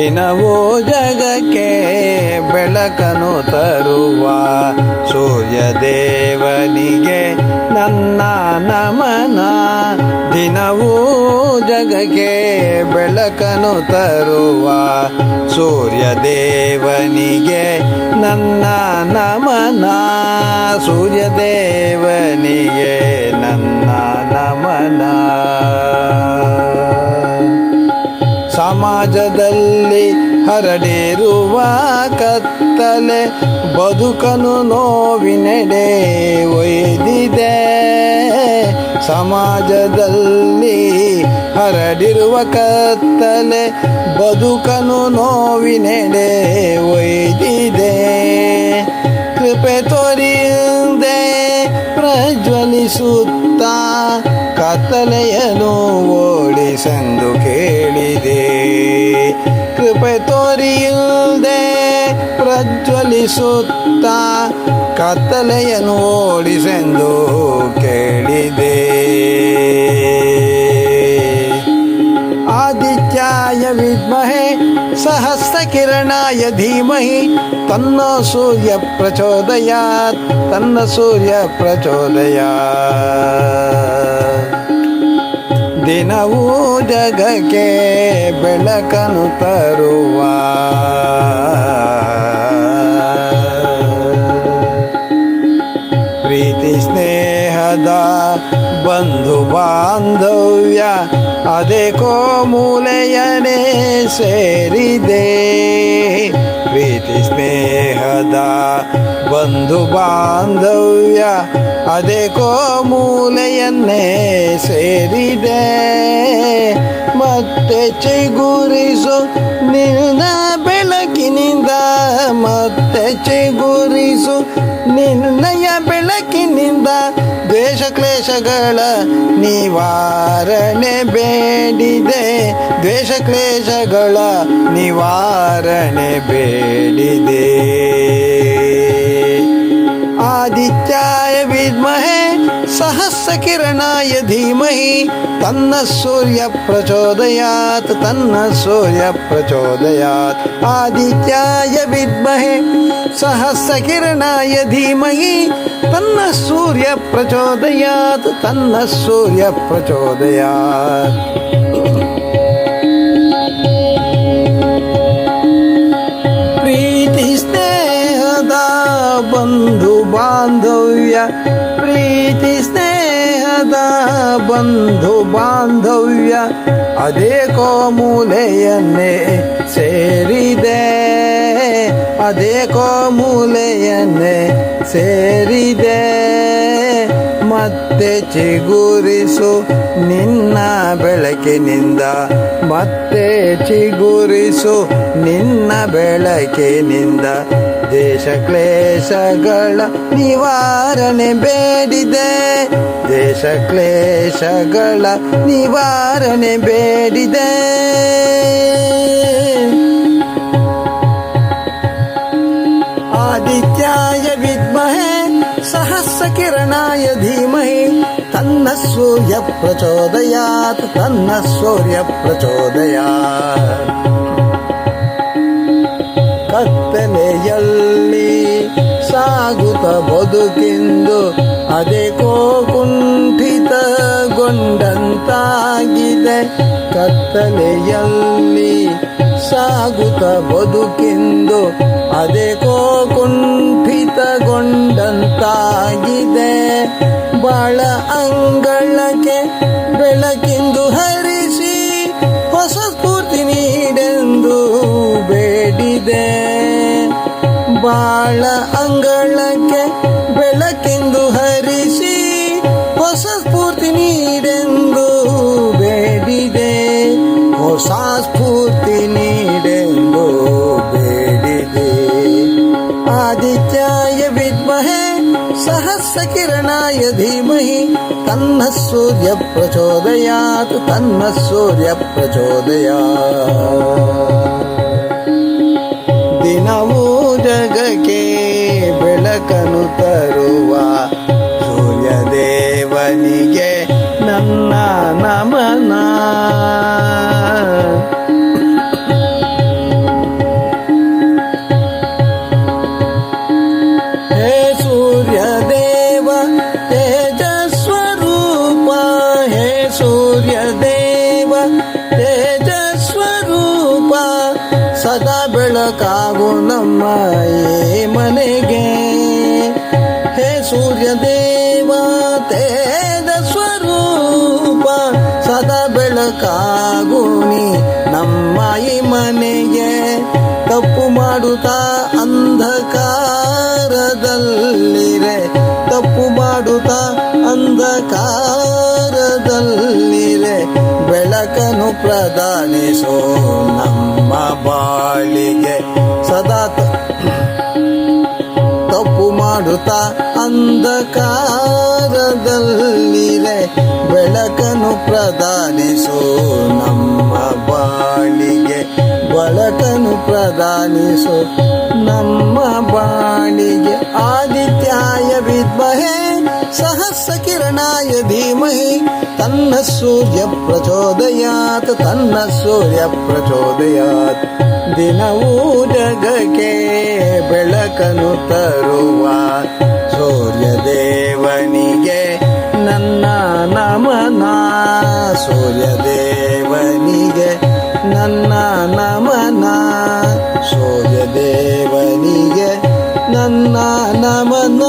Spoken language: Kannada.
ದಿನವೂ ಜಗಕ್ಕೆ ಬೆಳಕನು ತರುವ ಸೂರ್ಯ ದೇವನಿಗೆ ನನ್ನ ನಮನ. ದಿನವೂ ಜಗಕ್ಕೆ ಬೆಳಕನು ತರುವ ಸೂರ್ಯ ದೇವನಿಗೆ ನನ್ನ ನಮನ. ಸೂರ್ಯ ದೇವನಿಗೆ ಹರಡಿರುವ ಕತ್ತಲೆ, ಬದುಕನು ನೋವಿನೆಡೆ ಒಯ್ದಿದೆ. ಸಮಾಜದಲ್ಲಿ ಹರಡಿರುವ ಕತ್ತಲೆ, ಬದುಕನು ನೋವಿನೆಡೆ ಒಯ್ದಿದೆ. ಕೃಪೆ ತೋರಿಂದೆ ಪ್ರಜ್ವಲಿಸುತ್ತ ಕತ್ತಲೆಯನು ಓಡಿಸೆಂದು ಕೃಪೆ ತೋರಿಯಿಲ್ಲದೆ ಪ್ರಜ್ವಲಿಸುತ್ತ ಕತ್ತಲೆಯನ್ನು ಓಡಿಸೆಂದು ಕೇಳಿದೆ. ಆದಿತ್ಯಾಯ ವಿದ್ಮಹೆ, ಸಹಸ್ರ ಕಿರಣಾಯ ಧೀಮಹಿ, ತನ್ನ ಸೂರ್ಯ ಪ್ರಚೋದಯಾತ್, ತನ್ನ ಸೂರ್ಯ ಪ್ರಚೋದಯಾತ್. ದಿನವೂ ಜಗಕ್ಕೆ ಬೆಳಕನು ತರುವ. ಪ್ರೀತಿ ಸ್ನೇಹದ ಬಂಧು ಬಾಂಧವ್ಯ ಅದೇ ಮೂಲೆಯನೇ ಸೇರಿದೆ. ಪ್ರೀತಿ ಸ್ನೇಹದ ಬಂಧು ಬಾಂಧವ್ಯ ಅದೇ ಮೂಲೆಯನ್ನೇ ಸೇರಿದೆ. ಮತ್ತೆ ಚಿಗುರಿಸು ನಿನ್ನ ಬೆಳಕಿನಿಂದ, ಮತ್ತೆ ಚಿಗುರಿಸು ನಿನ್ನಯ ಬೆಳಕಿನಿಂದ ದ್ವೇಷ ಕ್ಲೇಶಗಳ ನಿವಾರಣೆ ಬೇಡಿದೆ. ದ್ವೇಷ ಕ್ಲೇಶಗಳ ನಿವಾರಣೆ ಬೇಡಿದೆ. ಧೀಮಹಿ ತನ್ನ ಸೂರ್ಯ ಪ್ರಚೋದಯಾತ್ ತನ್ನ ಸೂರ್ಯ ಪ್ರಚೋದಯಾತ್ ಆದಿತ್ಯಾಯ ವಿದ್ಮಹೆ ಸಹಸ್ರ ಕಿರಣಾಯ ಧೀಮಹಿ ಬಂಧು ಬಾಂಧವ್ಯ ಅದೇ ಮೂಲೆಯನ್ನೇ ಸೇರಿದೆ. ಅದೇ ಮೂಲೆಯನ್ನೇ ಸೇರಿದೆ. ಮತ್ತೆ ಚಿಗುರಿಸು ನಿನ್ನ ಬೆಳಕಿನಿಂದ. ಮತ್ತೆ ಚಿಗುರಿಸು ನಿನ್ನ ಬೆಳಕಿನಿಂದ. ದೇಶ ಕ್ಲೇಶಗಳ ನಿವಾರಣೆ ಬೇಡಿದೆ. ದೇಶ ಕ್ಲೇಶಗಳ ನಿವಾರಣೆ ಬೇಡಿದೆ. ಆದಿತ್ಯಾಯ ವಿದ್ಮಹೆ ಸಹಸ್ರ ಕಿರಣಾಯ ಧೀಮಹಿ, ತನ್ನ ಸೂರ್ಯ ಪ್ರಚೋದಯಾತ್, ತನ್ನ ಸೂರ್ಯ ಪ್ರಚೋದಯಾತ್. ಕತ್ತಲೆಯಲ್ಲಿ ಸಾಗುತ್ತ ಬದುಕಿಂದು ಅದೇ ಕುಂಠಿತಗೊಂಡಂತಾಗಿದೆ ಕತ್ತಲೆಯಲ್ಲಿ ಸಾಗುತ್ತ ಬದುಕೆಂದು ಅದೇ ಕುಂಠಿತಗೊಂಡಂತಾಗಿದೆ ಬಾಳ ಅಂಗಳಕ್ಕೆ ಬೆಳಕಿಂದು ಹರಿಸಿ ಹೊಸ ಸ್ಫೂರ್ತಿ ನೀಡೆಂದು ಬೇಡಿದೆ. ಬಾಳ ಅಂಗಳಕ್ಕೆ ಧೀಮಹಿ ತನ್ನ ಸೂರ್ಯ ಪ್ರಚೋದಯಾತ್ ತನ್ನ ಸೂರ್ಯ ಪ್ರಚೋದಯಾತ್ ದಿನವೂ ಜಗಕ್ಕೆ ಬೆಳಕನು ತರುವ ಈ ಮನೆಗೆ. ಹೇ ಸೂರ್ಯದೇವ ತೇಜ ಸ್ವರೂಪ ಸದಾ ಬೆಳಕಾಗುಣಿ ನಮ್ಮ ಈ ಮನೆಗೆ. ತಪ್ಪು ಮಾಡುತ್ತಾ ಅಂಧಕಾರದಲ್ಲಿರೆ. ಪ್ರದಾನಿಸೋ ನಮ್ಮ ಬಾಳಿಗೆ ಸದಾ ತಪ್ಪು ಮಾಡುತ್ತಾ ಅಂಧಕಾರದಲ್ಲಿರೆ ಬೆಳಕನು ಪ್ರದಾನಿಸೋ ನಮ್ಮ ಬಾಳಿಗೆ ಬೆಳಕನ್ನು ಪ್ರದಾನಿಸೋ ನಮ್ಮ ಬಾಳಿಗೆ ಆದಿತ್ಯಾಯ ವಿದ್ಮಹೇ ಸಹಸ್ರ ಕಿರಣಾಯ ಧೀಮಹಿ ತನ್ನ ಸೂರ್ಯ ಪ್ರಚೋದಯಾತ್, ತನ್ನ ಸೂರ್ಯ ಪ್ರಚೋದಯಾತ್. ದಿನವೂ ಜಗಕ್ಕೆ ಬೆಳಕನು ತರುವ ಸೂರ್ಯ ದೇವನಿಗೆ ನನ್ನ ನಮನ. ಸೂರ್ಯ ದೇವನಿಗೆ ನನ್ನ ನಮನ. ಸೂರ್ಯ ದೇವನಿಗೆ ನನ್ನ ನಮನ.